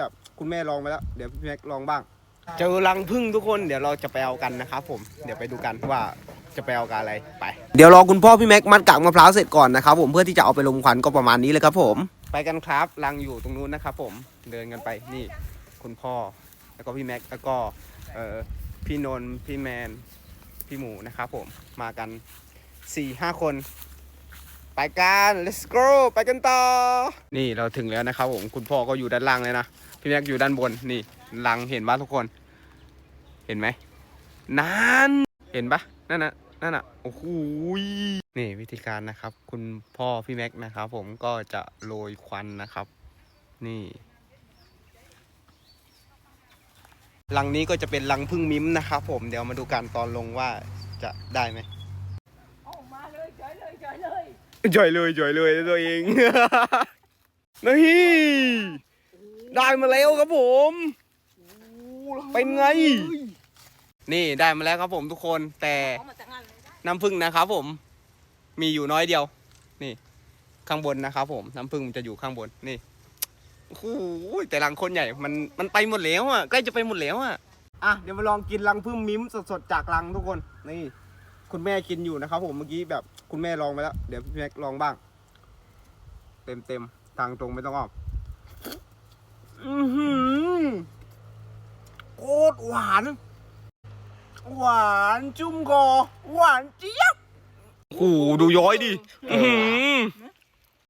แบบคุณแม่ลองไปแล้ว เดี๋ยวพี่แม็กลองบ้าง เจอรังพึ่งทุกคนเดี๋ยวเราจะไปเอากันนะครับผมเดี๋ยวไปดูกันว่าจะไปเอากันอะไรไป เดี๋ยวรอคุณพ่อพี่แม็กมัดกากมะพร้าวเสร็จก่อนนะครับผมเพื่อที่จะเอาไปลมควันก็ประมาณนี้เลยครับผม ไปกันครับรังอยู่ตรงนู้นนะครับผมเดินกันไปนี่คุณพ่อแล้วก็พี่แม็กแล้วก็เอ่อพี่นนท์พี่แมนพี่หมูนะครับผมมากันสี่ห้าคน ไปกัน let's go ไปกันต่อ นี่เราถึงแล้วนะครับผม คุณพ่อก็อยู่ด้านล่างเลยนะ พี่แม็กอยู่ด้านบน นี่ลังเห็นปะทุกคน เห็นไหม นั่น เห็นปะนั่นน่ะนั่นน่ะ โอ้โหยนี่วิธีการนะครับ คุณพ่อพี่แม็กนะครับผมก็จะโรยควันนะครับ นี่ลังนี้ก็จะเป็นลังพึ่งมิ้มนะครับผม เดี๋ยวมาดูกันตอนลงว่าจะได้ไหมออกมาเลยเฉยเลยเฉยเลย จ่อยเลยจ่อยเลยตัวเองนี่ได้มาแล้วครับผม เป็นไง นี่ได้มาแล้วครับผมทุกคนแต่เอามาจากงานเลยได้น้ำผึ้งนะครับผม มีอยู่น้อยเดียว นี่ ข้างบนนะครับผมน้ำผึ้งมันจะอยู่ข้างบนนี่โอ้โหแต่รังคนใหญ่มันมันไปหมดแล้วอะใกล้จะไปหมดแล้วอะอะเดี๋ยวมาลองกินรังผึ้งมิ้มสดๆจากรังทุกคนนี่ คุณแม่กินอยู่นะครับ ผมเมื่อกี้แบบคุณแม่ลองไปแล้ว เดี๋ยวพี่แม็กลองบ้าง เต็มเต็มๆทางตรงไม่ต้องอ้อมอือหือโคตรหวาน หวานจุ่มคอหวานเจี๊ยบโอ้โหดูย้อยดิ อื้อหือ